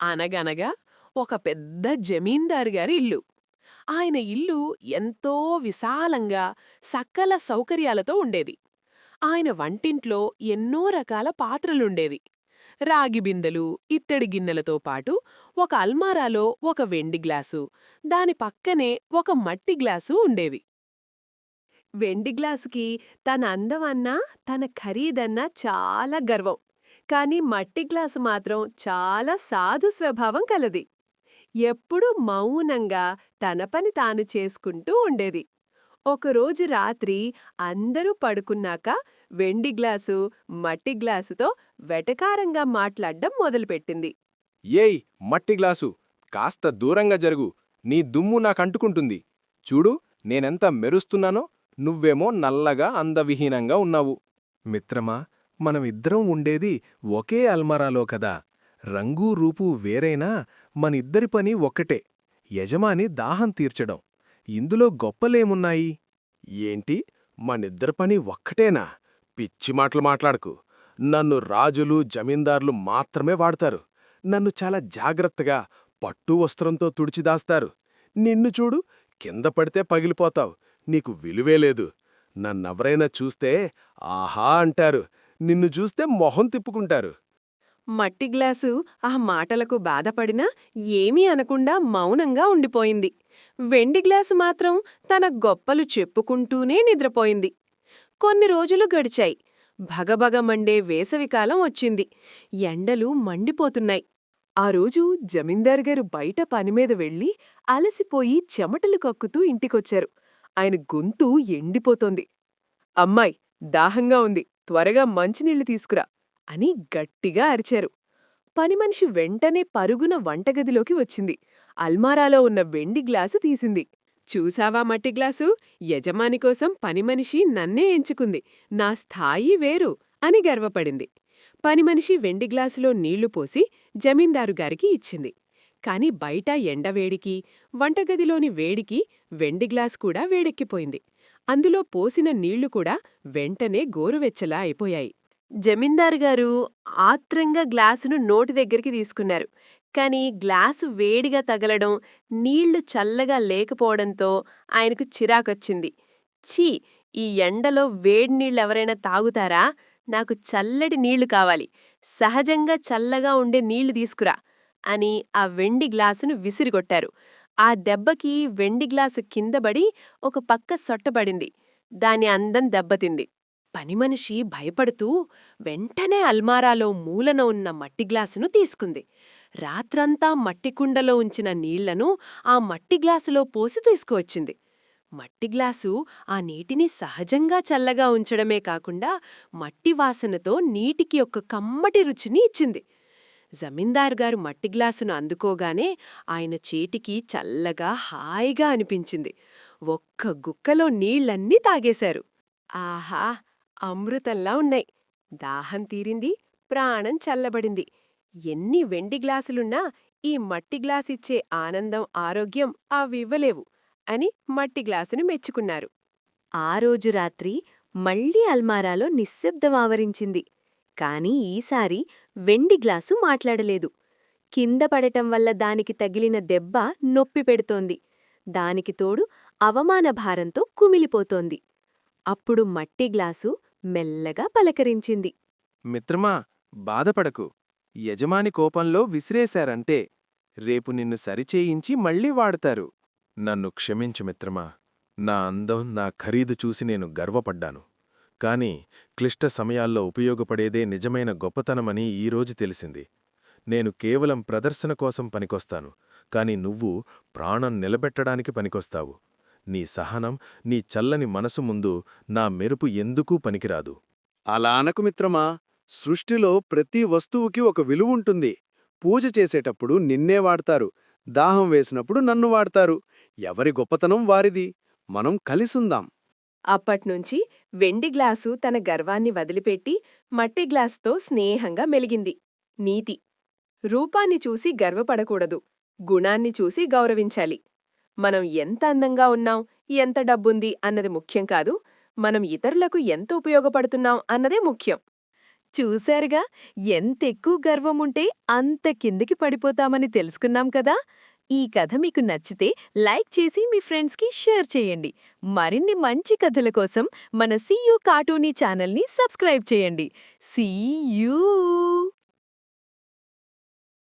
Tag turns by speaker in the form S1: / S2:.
S1: అనగనగా ఒక పెద్ద జమీందారు గారి ఇల్లు. ఆయన ఇల్లు ఎంతో విశాలంగా సకల సౌకర్యాలతో ఉండేది. ఆయన వంటింట్లో ఎన్నో రకాల పాత్రలుండేవి. రాగి బిందెలు ఇత్తడి గిన్నెలతో పాటు ఒక అల్మారాలో ఒక వెండి గ్లాసు దాని పక్కనే ఒక మట్టి గ్లాసు ఉండేవి. వెండి గ్లాసుకి తన అందమన్నా తన ఖరీదన్నా చాలా గర్వం. కానీ మట్టి గ్లాసు మాత్రం చాలా సాధు స్వభావం కలది. ఎప్పుడూ మౌనంగా తన పని తాను చేసుకుంటూ ఉండేది. ఒకరోజు రాత్రి అందరూ పడుకున్నాక వెండి గ్లాసు మట్టి గ్లాసుతో వెటకారంగా మాట్లాడ్డం మొదలుపెట్టింది.
S2: ఏయ్ మట్టి గ్లాసు! కాస్త దూరంగా జరుగు. నీ దుమ్ము నాకంటుకుంటుంది. చూడు నేనెంత మెరుస్తున్నానో నువ్వేమో నల్లగా అందవిహీనంగా ఉన్నావు. మిత్రమా మనమిద్దరం ఉండేది ఒకే అల్మరాలో కదా. రంగు రూపు వేరైనా మనిద్దరి పని ఒక్కటే. యజమాని దాహం తీర్చడం. ఇందులో గొప్పలేమున్నాయి? ఏంటి? మనిద్దరి పని ఒక్కటేనా? పిచ్చి మాటలు మాట్లాడకు. నన్ను రాజులు జమీందార్లు మాత్రమే వాడతారు. నన్ను చాలా జాగ్రత్తగా పట్టు వస్త్రంతో తుడిచిదాస్తారు నిన్ను చూడు కింద పడితే పగిలిపోతావు. నీకు విలువే లేదు. నన్నెవరైనా చూస్తే ఆహా అంటారు. నిన్ను చూస్తే మొహం తిప్పుకుంటారు.
S1: మట్టి గ్లాసు ఆ మాటలకు బాధపడినా ఏమీ అనకుండా మౌనంగా ఉండిపోయింది. వెండి గ్లాసు మాత్రం తన గొప్పలు చెప్పుకుంటూనే నిద్రపోయింది. కొన్ని రోజులు గడిచాయి. భగభగ మండే వేసవికాలం వచ్చింది. ఎండలు మండిపోతున్నాయి. ఆ రోజు జమీందార్ గారు బయట పనిమీద వెళ్ళి అలసిపోయి చెమటలు కక్కుతూ ఇంటికొచ్చారు. ఆయన గొంతు ఎండిపోతోంది. అమ్మాయి దాహంగా ఉంది. త్వరగా మంచినీళ్ళు తీసుకురా అని గట్టిగా అరిచారు. పనిమనిషి వెంటనే పరుగున వంటగదిలోకి వచ్చింది. అల్మారాలో ఉన్న వెండి గ్లాసు తీసింది. చూసావా మట్టి గ్లాసు? యజమాని కోసం పనిమనిషి నన్నే ఎంచుకుంది. నా స్థాయి వేరు అని గర్వపడింది. పనిమనిషి వెండి గ్లాసులో నీళ్ళు పోసి జమీందారు గారికి ఇచ్చింది. కాని బయట ఎండవేడికి వంటగదిలోని వేడికి వెండి గ్లాస్ కూడా వేడెక్కిపోయింది. అందులో పోసిన నీళ్ళు కూడా వెంటనే గోరువెచ్చలా అయిపోయాయి. జమీందారు గారు ఆత్రంగా గ్లాసును నోటి దగ్గరికి తీసుకున్నారు. కాని గ్లాసు వేడిగా తగలడం నీళ్ళు చల్లగా లేకపోవడంతో ఆయనకు చిరాకొచ్చింది. ఛీ! ఈ ఎండలో వేడి నీళ్ళెవరైనా తాగుతారా? నాకు చల్లటి నీళ్ళు కావాలి. సహజంగా చల్లగా ఉండే నీళ్ళు తీసుకురా అని ఆ వెండి గ్లాసును విసిరిగొట్టారు. ఆ దెబ్బకి వెండి గ్లాసు కిందబడి ఒక పక్క సొట్టబడింది. దాని అందం దెబ్బతింది. పనిమనిషి భయపడుతూ వెంటనే అల్మారాలో మూలన ఉన్న మట్టి గ్లాసును తీసుకుంది. రాత్రంతా మట్టి కుండలో ఉంచిన నీళ్ళను ఆ మట్టి గ్లాసులో పోసి తీసుకువచ్చింది. మట్టి గ్లాసు ఆ నీటిని సహజంగా చల్లగా ఉంచడమే కాకుండా మట్టి వాసనతో నీటికి ఒక కమ్మటి రుచిని ఇచ్చింది. జమీందార్ గారు మట్టి గ్లాసును అందుకోగానే ఆయన చేటికి చల్లగా హాయిగా అనిపించింది. ఒక్క గుక్కలో నీళ్ళన్నీ తాగేశారు. ఆహా! అమృతంలా ఉన్నాయి. దాహం తీరింది ప్రాణం చల్లబడింది. ఎన్ని వెండి గ్లాసులున్నా ఈ మట్టి గ్లాసిచ్చే ఆనందం ఆరోగ్యం అవివ్వలేవు అని మట్టి గ్లాసును మెచ్చుకున్నారు. ఆ రోజు రాత్రి మళ్ళీ అల్మారాలో నిశ్శబ్దం ఆవరించింది. కాని ఈసారి వెండి గ్లాసు మాట్లాడలేదు. కింద పడటం వల్ల దానికి తగిలిన దెబ్బ నొప్పి పెడుతోంది. దానికి తోడు అవమాన భారంతో కుమిలిపోతోంది. అప్పుడు మట్టి గ్లాసు మెల్లగా పలకరించింది.
S2: మిత్రమా బాధపడకు. యజమాని కోపంలో విసిరేశారంటే రేపు నిన్ను సరిచేయించి మళ్ళీ వాడతారు. నన్ను క్షమించు మిత్రమా. నా అందం నా ఖరీదు చూసి నేను గర్వపడ్డాను. కాని క్లిష్ట సమయాల్లో ఉపయోగపడేదే నిజమైన గొప్పతనమని ఈరోజు తెలిసింది. నేను కేవలం ప్రదర్శన కోసం పనికొస్తాను కాని నువ్వు ప్రాణం నిలబెట్టడానికి పనికొస్తావు. నీ సహనం నీ చల్లని మనసు ముందు నా మెరుపు ఎందుకూ పనికిరాదు.
S3: అలా అనకు మిత్రమా? సృష్టిలో ప్రతి వస్తువుకి ఒక విలువుంటుంది పూజ చేసేటప్పుడు నిన్నే వాడతారు దాహం వేసినప్పుడు నన్ను వాడతారు. ఎవరి గొప్పతనం వారిది? మనం కలిసుందాం.
S1: అప్పట్నుంచి వెండి గ్లాసు తన గర్వాన్ని వదిలిపెట్టి మట్టి గ్లాసుతో స్నేహంగా మెలిగింది. నీతి. రూపాన్ని చూసి గర్వపడకూడదు. గుణాన్ని చూసి గౌరవించాలి. మనం ఎంత అందంగా ఉన్నాం ఎంత డబ్బుంది అన్నది ముఖ్యం కాదు మనం ఇతరులకు ఎంత ఉపయోగపడుతున్నాం అన్నదే ముఖ్యం. చూశారుగా ఎంతెక్కువ గర్వముంటే అంత కిందికి పడిపోతామని తెలుసుకున్నాం కదా! ఈ కథ మీకు నచ్చితే లైక్ చేసి మీ ఫ్రెండ్స్కి షేర్ చేయండి. మరిన్ని మంచి కథల కోసం మన సీయూ కార్టూనీ ఛానల్ని సబ్స్క్రైబ్ చేయండి. సీయూ